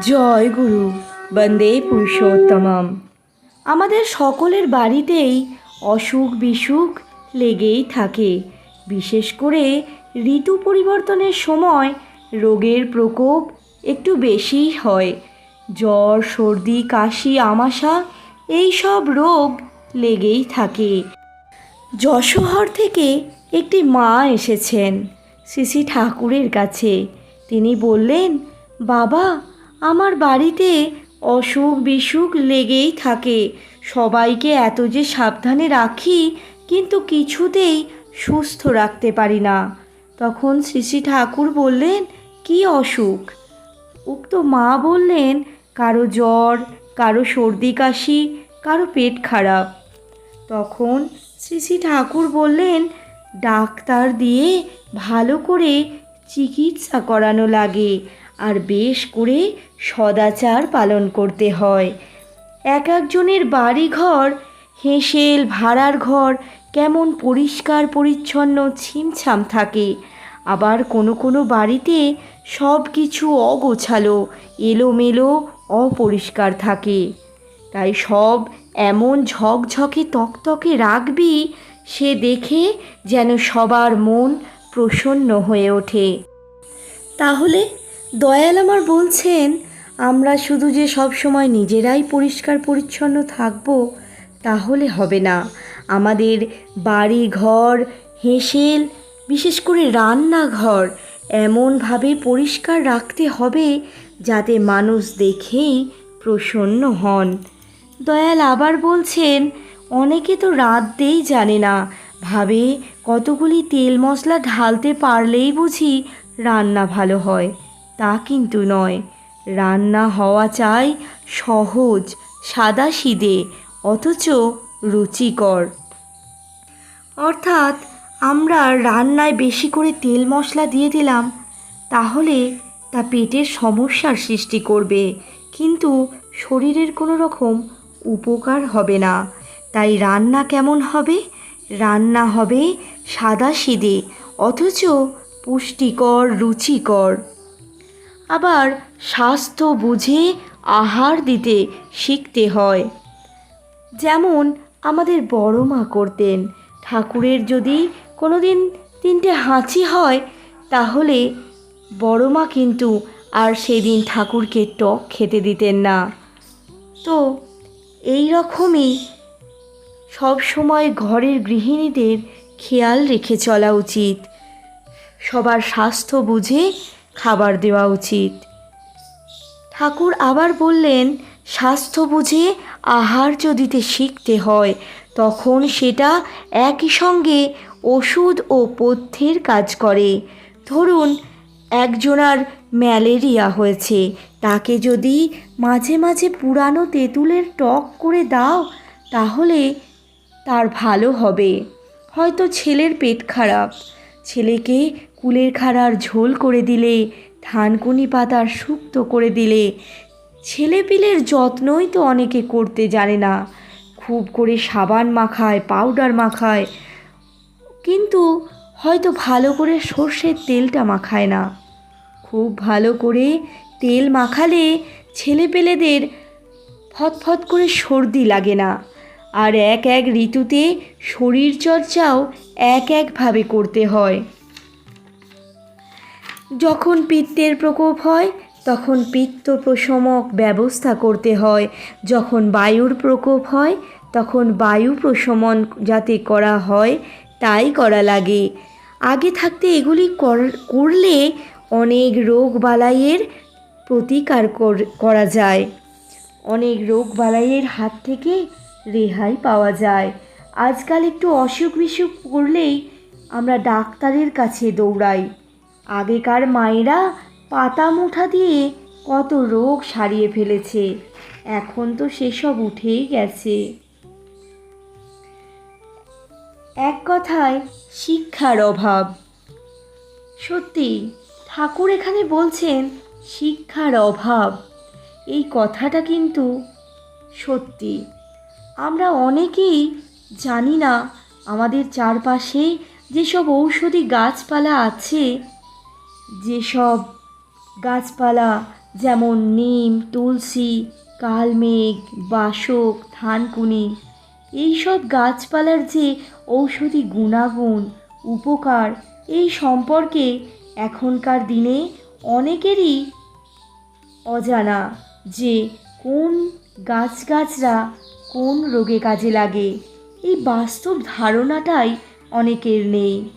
জয় গুরু, বন্দে পুরুষোত্তমম। আমাদের সকলের বাড়িতেই অসুখ বিসুখ লেগেই থাকে, বিশেষ করে ঋতু পরিবর্তনের সময় রোগের প্রকোপ একটু বেশিই হয়। জ্বর, সর্দি, কাশি, আমাশা, এই সব রোগ লেগেই থাকে। যশোহর থেকে একটি মা এসেছেন শ্রী ঠাকুরের কাছে। তিনি বললেন, বাবা আমার বাড়িতে অসুখ বিসুখ লেগেই থাকে। সবাইকে এত যে সাবধানে রাখি, কিন্তু কিছুতেই সুস্থ রাখতে পারি না। তখন শ্রী ঠাকুর বললেন, কি অসুখ? উক্ত মা বললেন, কারও জ্বর, কারও সর্দি কাশি, কারও পেট খারাপ। তখন শ্রী ঠাকুর বললেন, ডাক্তার দিয়ে ভালো করে চিকিৎসা করানো লাগে। আর বেশ করে সদাচার পালন করতে হয়। এক একজনের বাড়ি ঘর হেঁসেল, ভাড়ার ঘর কেমন পরিষ্কার পরিচ্ছন্ন ছিমছাম থাকে। আবার কোনো কোনো বাড়িতে সব কিছু অগোছালো, এলোমেলো, অপরিষ্কার থাকে। তাই সব এমন ঝকঝকে তকতকে রাখবি, সে দেখে যেন সবার মন প্রসন্ন হয়ে ওঠে। তাহলে দয়াল আমার বলছেন, আমরা শুধু যে সব সময় নিজেরাই পরিষ্কার পরিচ্ছন্ন থাকব, তাহলে হবে না। আমাদের বাড়ি ঘর, হেঁসেল, বিশেষ করে রান্নাঘর, এমনভাবে পরিষ্কার রাখতে হবে যাতে মানুষ দেখেই প্রসন্ন হন। দয়াল আবার বলছেন, অনেকে তো রাঁধতেই জানে না, ভাবে কতগুলি তেল মশলা ঢালতে পারলেই বুঝি রান্না ভালো হয়। তা কিন্তু নয়। রান্না হওয়া চাই সহজ সাদা সিদে অথচ রুচিকর। অর্থাৎ আমরা রান্নায় বেশি করে তেল মশলা দিয়ে দিলাম, তাহলে তা পেটের সমস্যার সৃষ্টি করবে। কিন্তু শরীরের কোনো রকম উপকার হবে না। তাই রান্না কেমন হবে? রান্না হবে সাদা সিদে অথচ পুষ্টিকর, রুচিকর। আবার স্বাস্থ্য বুঝে আহার দিতে শিখতে হয়। যেমন আমাদের বড় মা করতেন, ঠাকুরের যদি কোনো দিন তিনটে হাঁচি হয়, তাহলে বড় মা কিন্তু আর সেদিন ঠাকুরকে টক খেতে দিতেন না। তো এই রকমই সব সময় ঘরের গৃহিণীদের খেয়াল রেখে চলা উচিত। সবার স্বাস্থ্য বুঝে খাবার দেওয়া উচিত। ঠাকুর আবার বললেন, স্বাস্থ্য বুঝে আহার্য দিতে শিখতে হয়, তখন সেটা একই সঙ্গে ওষুধ ও পথ্যের কাজ করে। ধরুন, একজনার ম্যালেরিয়া হয়েছে, তাকে যদি মাঝে মাঝে পুরানো তেঁতুলের টক করে দাও, তাহলে তার ভালো হবে। হয়তো ছেলের পেট খারাপ। ছেলেকে কুলের খাড়ার ঝোল করে দিলে, থানকুনি পাতার শুক্তো করে দিলে। ছেলেপিলের যত্নই তো অনেকে করতে জানে না। খুব করে সাবান মাখায়, পাউডার মাখায়, কিন্তু হয়তো ভালো করে সর্ষের তেলটা মাখায় না। খুব ভালো করে তেল মাখালে ছেলেপেলেদের ফতফত করে সর্দি লাগে না। আর এক এক ঋতুতে শরীরচর্চাও এক একভাবে করতে হয়। যখন পিত্তের প্রকোপ হয়, তখন পিত্ত প্রশমক ব্যবস্থা করতে হয়। যখন বায়ুর প্রকোপ হয়, তখন বায়ু প্রশমন যাতে করা হয়, তাই করা লাগে। আগে থাকতে এগুলি কর- করলে অনেক রোগ বালাইয়ের প্রতিকার কর- করা যায়। অনেক রোগ বালাইয়ের হাত থেকে রেহাই পাওয়া যায়। আজকাল একটু অসুখ বিসুখ করলেই আমরা ডাক্তারের কাছে দৌড়াই। আগেকার মায়েরা পাতা মুঠা দিয়ে কত রোগ সারিয়ে ফেলেছে। এখন তো সেসব উঠেই গেছে। এক কথায়, শিক্ষার অভাব। সত্যি, ঠাকুর এখানে বলছেন শিক্ষার অভাব। এই কথাটা কিন্তু সত্যি। আমরা অনেকেই জানি না আমাদের চারপাশে যেসব ঔষধি গাছপালা আছে যেসব গাছপালা যেমন নিম, তুলসী, কালমেঘ, বাসক, থানকুনি, এইসব গাছপালার যে ঔষধি গুণাগুণ, উপকার, এই সম্পর্কে এখনকার দিনে অনেকেরই অজানা যে কোন গাছগাছরা কোন রোগে কাজে লাগে। এই বাস্তব ধারণাটাই অনেকের নেই।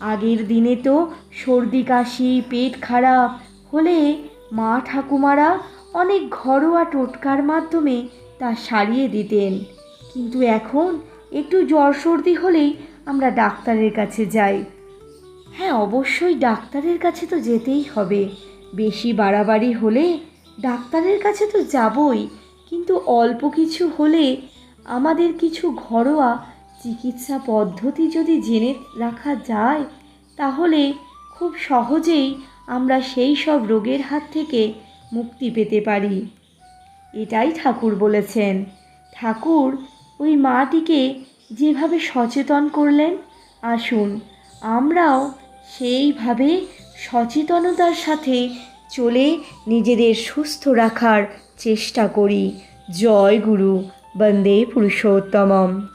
আগের দিনে তো সর্দি, কাশি, পেট খারাপ। হলে মা ঠাকুমারা অনেক ঘরোয়া টোটকার মাধ্যমে তা সারিয়ে দিতেন। কিন্তু এখন একটু জ্বর সর্দি হলেই আমরা ডাক্তারের কাছে যাই। হ্যাঁ অবশ্যই ডাক্তারের কাছে তো যেতেই হবে। বেশি বাড়াবাড়ি হলে ডাক্তারের কাছে তো যাবই। কিন্তু অল্প কিছু হলে আমাদের কিছু ঘরোয়া চিকিৎসা পদ্ধতি যদি জেনে রাখা যায়, তাহলে খুব সহজেই আমরা সেই সব রোগের হাত থেকে মুক্তি পেতে পারি। এটাই ঠাকুর বলেছেন। ঠাকুর ওই মাটিকে যেভাবে সচেতন করলেন, আসুন আমরাও সেইভাবে সচেতনতার সাথে চলে নিজেদের সুস্থ রাখার চেষ্টা করি। জয় গুরু, বন্দে পুরুষোত্তমম।